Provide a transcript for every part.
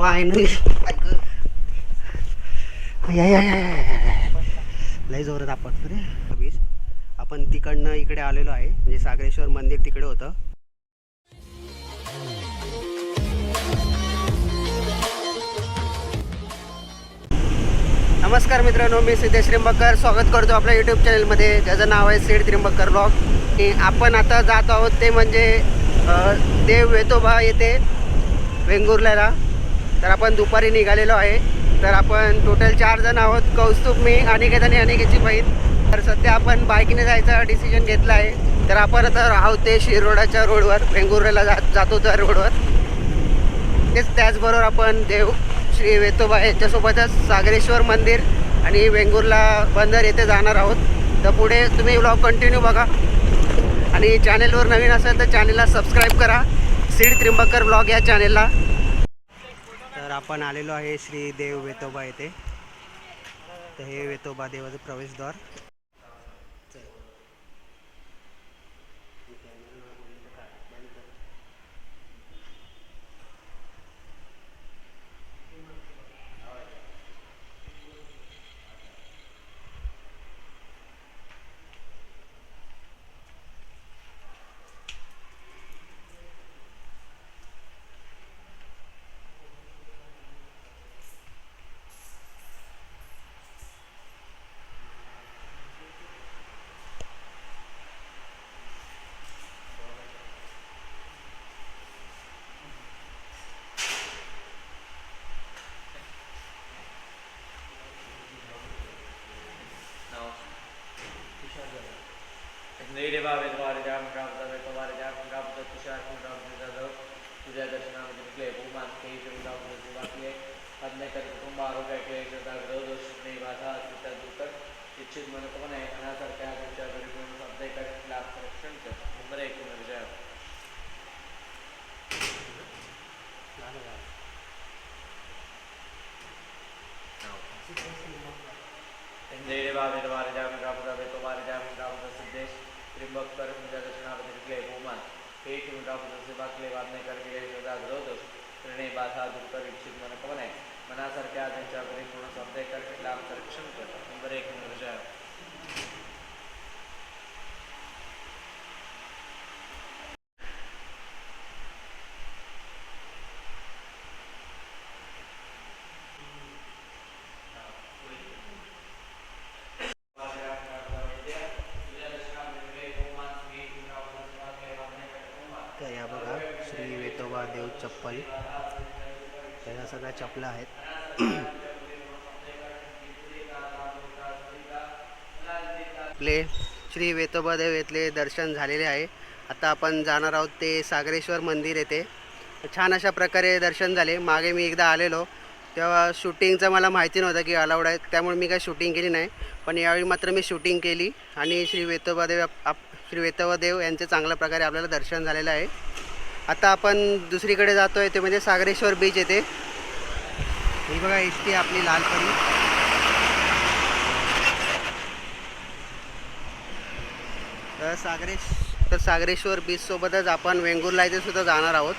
Finally लय जोरात आपण रे आपण तिकडनं इकडे आलेलो आहे. म्हणजे सागरेश्वर मंदिर तिकडे होतं. नमस्कार मित्रांनो मी सिद्धेश त्रिंबकर. स्वागत करतो आपल्या यूट्यूब चॅनलमध्ये ज्याचं नाव आहे सीड त्रिंबकर ब्लॉग आपण आता जात आहोत ते म्हणजे देव वेतोबा येथे वेंगुर्ल्याला. तर आपण दुपारी निघालेलो आहे. तर आपण टोटल चार जण आहोत कौस्तुभ मी अनिकेत आणि अनिकेतची बहीण. तर सध्या आपण बाईकने जायचा डिसिजन घेतला आहे. तर आपण आता आहोत ते शिरोडाच्या रोडवर वेंगुर्ल्याला जात जातो त्या रोडवर. तेच त्याचबरोबर आपण देव श्री वेतोबा याच्यासोबतच सागरेश्वर मंदिर आणि वेंगुर्ला बंदर येथे जाणार आहोत. तर पुढे तुम्ही व्लॉग कंटिन्यू बघा. आणि चॅनेलवर नवीन असेल तर चॅनेलला सबस्क्राईब करा. सीड त्रिंबकर ब्लॉग या चॅनेलला आपण आलेलो आहे श्री देव वेतोबा येथे. तर हे वेतोबा देवाचं प्रवेशद्वार. Neyli Babet Varicam, Ramza Beto Varicam, Ramza Tushar, Ramza Jadhav, Pooja Darshana Mujhe Bhuman, Tejo Ramza Zubakye, हमने कर कुमार हो गए के सदा ग्रोध सुनने वाला पिता दूतर शिक्षित मन को ने अना सरकार विचार परिपूर्ण शब्द का खिलाफ संरक्षण कर नंबर 1 में विजय इंद्रिय बाबे द्वारा जाम का पता बे तो बारे जाम का पता संदेश दर्शनामध्ये निघले बहुमान हे ठेवून गाबदा से बाकले वादने कर गेले शोधा ग्रोध ऋणे बाधा दुःख इच्छित मनोकामना आहे मनासारख्या त्यांच्या घरी पूर्ण शब्द कर लाभ संरक्षण नंबर एक विजय तर या बघा श्री वेतोबा देव त्याच्या सगळ्या चपला आहेत. आपले श्री वेतोबादेव येथले दर्शन झालेले आहे. आता आपण जाणार आहोत ते सागरेश्वर मंदिर येथे. छान अशा प्रकारे दर्शन झाले. मागे मी एकदा आलेलो. तेव्हा शूटिंगचं मला माहिती नव्हतं की अलाउड आहे. त्यामुळे मी काही शूटिंग केली नाही. पण यावेळी मात्र मी शूटिंग केली आणि श्री वेतोबादेव आप- श्री वेतोबादेव यांचे चांगल्या प्रकारे आपल्याला दर्शन झालेलं आहे. आता आपण दुसरीकडे जातोय ते म्हणजे सागरेश्वर बीच येते ही बघा एस टी आपली लालपरी. तर सागरेश तर सागरेश्वर बीच सोबतच आपण वेंगुर्ला इथे सुद्धा जाणार आहोत.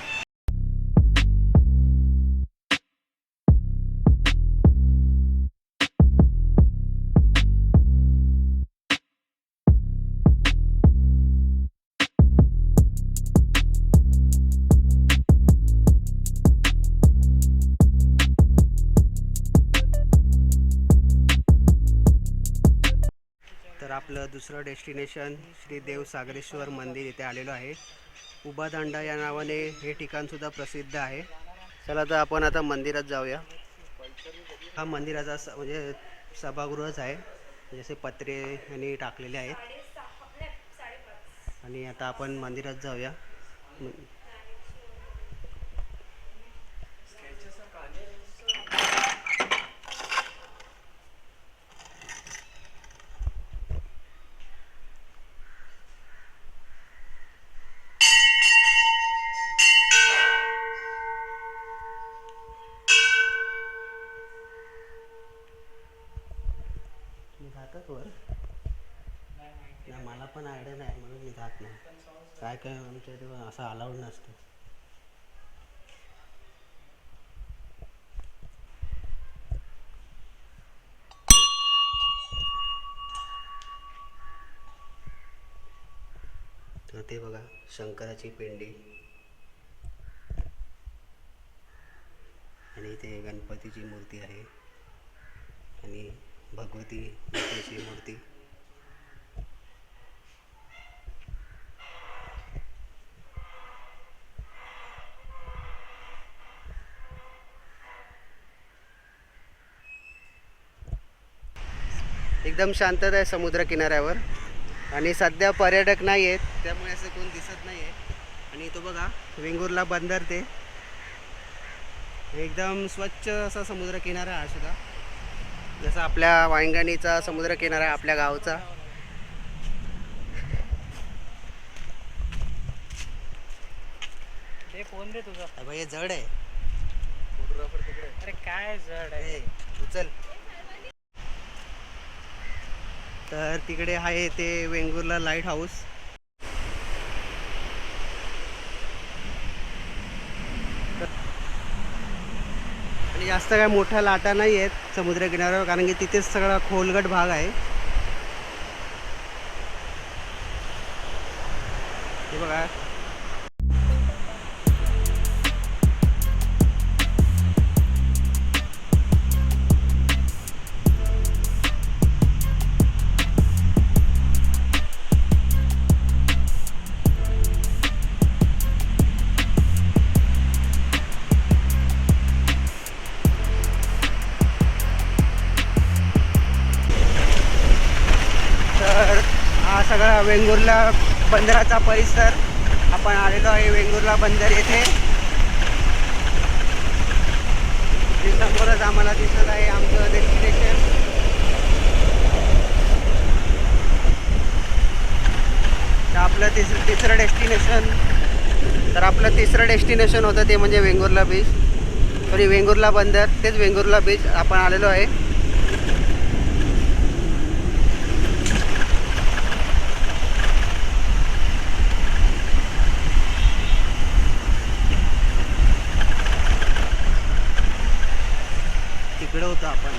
आपलं दुसरं डेस्टिनेशन श्री देव सागरेश्वर मंदिर इथे आलेलो आहे. उबादांडा या नावाने हे ठिकाणसुद्धा प्रसिद्ध आहे. चला तर आपण आता मंदिरात जाऊया. हा मंदिराचा स म्हणजे सभागृहच आहे. जसे पत्रे यांनी टाकलेले आहेत. आणि आता आपण मंदिरात जाऊया. करायला आहे म्हणून मी जात नाही. काय काय आमच्या इथं असं अलाउड नसतं. ते बघा शंकराची पेंडी. आणि इथे गणपतीची मूर्ती आहे. आणि भगवती मूर्ती. एकदम शांतता आहे समुद्र किनाऱ्यावर आणि सध्या पर्यटक नाही आहेत त्यामुळे असं कोण दिसत नाही आहे. आणि तो बघा वेंगुर्ला बंदर ते. एकदम स्वच्छ असा समुद्र किनारा हा सुद्धा. जसा आपल्या वांगणीचा समुद्र किनारा आहे आपल्या गावचा. फोन दे तुझा. हे जड आहे. अरे काय जड आहे. उचल. तर तिकडे आहे ते वेंगुर्ला लाइट हाऊस. आणि जास्त काय मोठ्या लाटा नाही आहेत समुद्र किनाऱ्यावर कारण की तिथेच सगळा खोलगट भाग आहे. हे बघा. सगळा वेंगुर्ला बंदराचा परिसर. आपण आलेलो आहे वेंगुर्ला बंदर येथे. इथे समोरच आम्हाला दिसत आहे आमचं डेस्टिनेशन तर आपलं तिसरं तिसरं डेस्टिनेशन तर आपलं तिसरं डेस्टिनेशन होतं ते म्हणजे वेंगुर्ला बीच सॉरी वेंगुर्ला बंदर. तेच वेंगुर्ला बीच आपण आलेलो आहे तिकडे होतं आपण.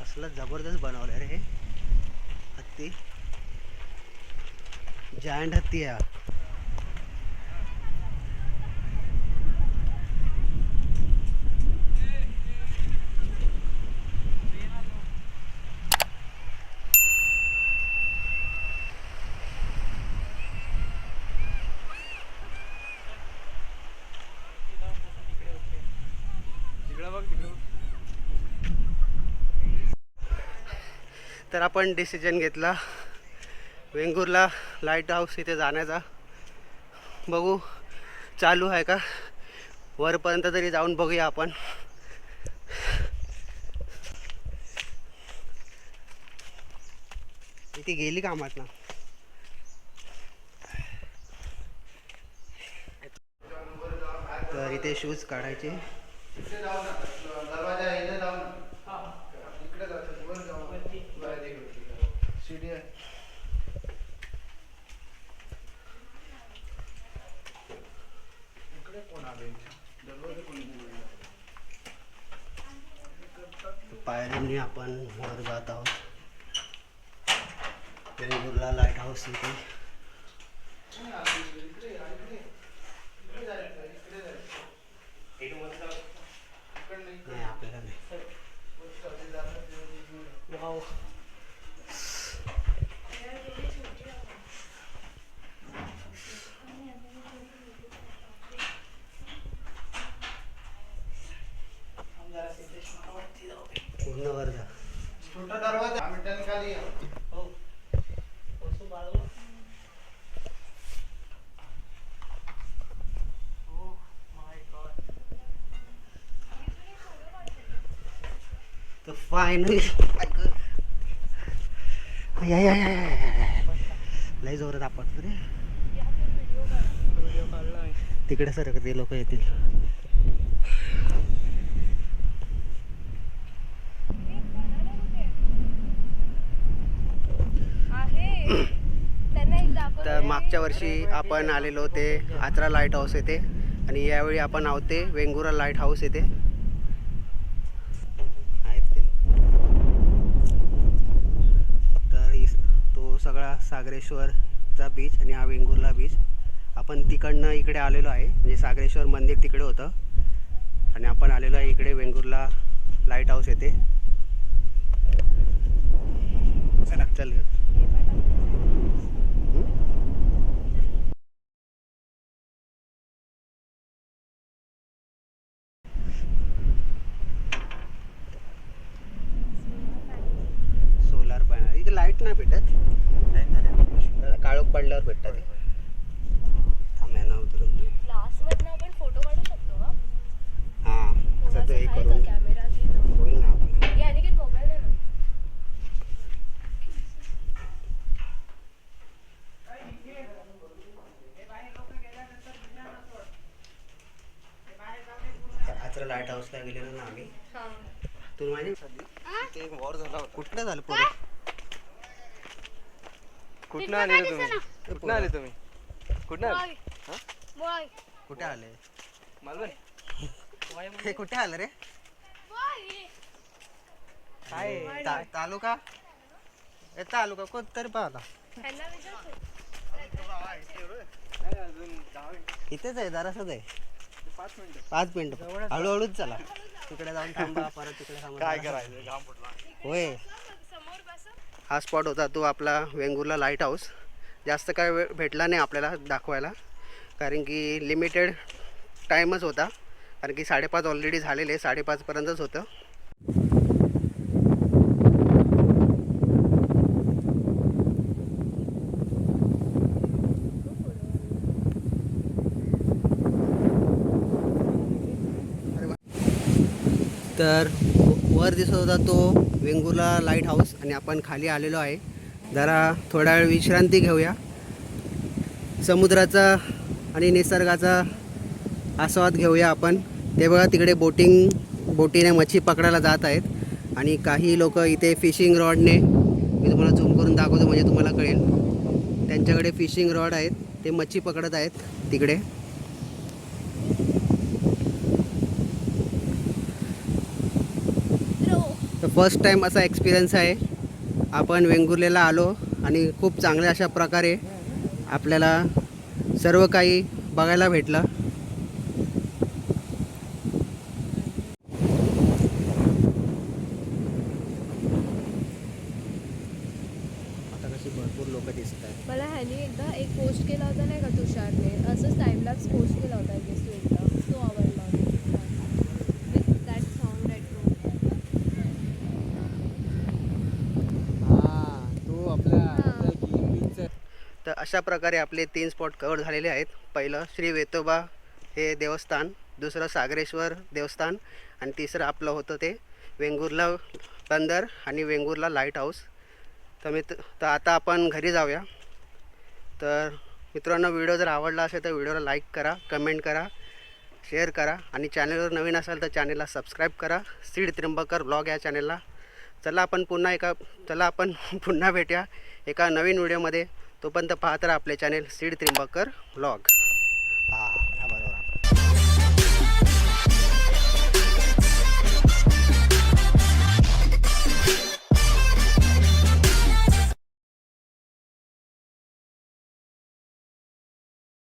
कसलं जबरदस्त बनवलं रे हे. हत्ती. जायंट हत्ती आहे तर आपण डिसिजन घेतला. वेंगुर्ला लाइट हाऊस इथे जाण्याचा. बघू चालू आहे का? वरपर्यंत तरी जाऊन बघूया आपण. इथे गेली कामात ना तर इथे शूज काढायचे. पायरीने आपण वर जात आहोत. वेंगुर्ला लाइट हाऊस इथे नाही आपल्याला नाही वाव पूर्ण वर जा वस्तू बाळगलं Oh my God. फायनली लय जोरात आपण रे. तिकडे सर ते लोक येतील तर मागच्या वर्षी आपण आलेलो होते आचरा लाइट हाऊस येथे आणि यावेळी आपण आहोते वेंगुरा लाइट हाऊस येथे आहेत ते तर इस- तो सगळा सागरेश्वरचा बीच आणि हा वेंगुर्ला बीच आपण तिकडनं इकडे आलेलो आहे. म्हणजे सागरेश्वर मंदिर तिकडे होतं. आणि आपण आलेलो आहे इकडे वेंगुर्ला लाइट हाऊस येथे चला चल हं? सोलार पॅनल इथे लाइट नाही भेटत काळोख पडल्यावर भेटतात ते. थांब ना उतरून क्लासमधनं आपण फोटो काढू शकतो का हां असं ते हे करून कॅमेरा होईल ना आपलं हे अनिकेत मोबाईल दे ना आचरा लाइट हाऊसला गेलेलो ना आम्ही. तू माझी ते वॉर झाला होता. कुठलं झालं पोरं? कुठनं आले रे तुम्ही? कुठनं आले तुम्ही? कुठनं आले? कुठे आले? मालवण? हे कुठे आलं रे? काय ता- तालुका? ए तालुका कोणतरी पाहता. इथेच आहे जरासच आहे. पाच मिनिटं. पाच मिनिटं. हळूहळूच चला. तिकडे जाऊन थांबा परत तिकडे थांबा काय करायचं? घाम फुटला. होय. हा स्पॉट होता तो आपला वेंगुर्ला लाइट हाऊस जास्त काय वेळ भेटला नाही आपल्याला दाखवायला. कारण की लिमिटेड टाईमच होता. कारण की साडेपाच ऑलरेडी झालेले साडेपाचपर्यंतच होतं तर वर दिसत होता तो वेंगुर्ला लाइट हाऊस आणि आपण खाली आलेलो आहे. जरा थोडा वेळ विश्रांती घेऊया. समुद्राचा आणि निसर्गाचा आस्वाद घेऊया आपण. ते बघा तिकडे बोटिंग बोटीने मच्छी पकडायला जात आहेत. आणि काही लोक इथे फिशिंग रॉडने मी तुम्हाला झूम करून दाखवतो म्हणजे तुम्हाला कळेल. त्यांच्याकडे फिशिंग रॉड आहेत. ते मच्छी पकडत आहेत तिकडे. तर फर्स्ट टाईम असा एक्सपिरियन्स आहे. आपण वेंगुर्लेला आलो आणि खूप चांगल्या अशा प्रकारे आपल्याला सर्व काही बघायला भेटलं आता कशी भरपूर लोक दिसत आहेत मला ह्यानी एकदा एक पोस्ट केला होता नाही का तुषारने असंच टाइमलाच पोस्ट केला होता गेस तू एकदा तो आवडला दॅट सॉन्ग तो आपल्या तर अशा प्रकारे आपले तीन स्पॉट कवर झालेले आहेत. पहिलं श्री वेतोबा हे देवस्थान दुसरं सागरेश्वर देवस्थान आणि तिसरं आपलं होतं ते वेंगुर्ला बंदर आणि वेंगुर्ला लाइट हाऊस तर मित्र तर आता आपण घरी जाऊया. तर मित्रांनो व्हिडिओ जर आवडला असेल तर व्हिडिओला लाईक करा कमेंट करा शेअर करा आणि चॅनलवर नवीन असाल तर चॅनलला सबस्क्राईब करा. सीड त्र्यंबकर ब्लॉग या चॅनलला चला आपण पुन्हा एका चला आपण पुन्हा भेटूया एका नवीन व्हिडिओमध्ये तोपर्यंत पाहत राहा आपले चॅनेल सीड त्रिंबकर ब्लॉग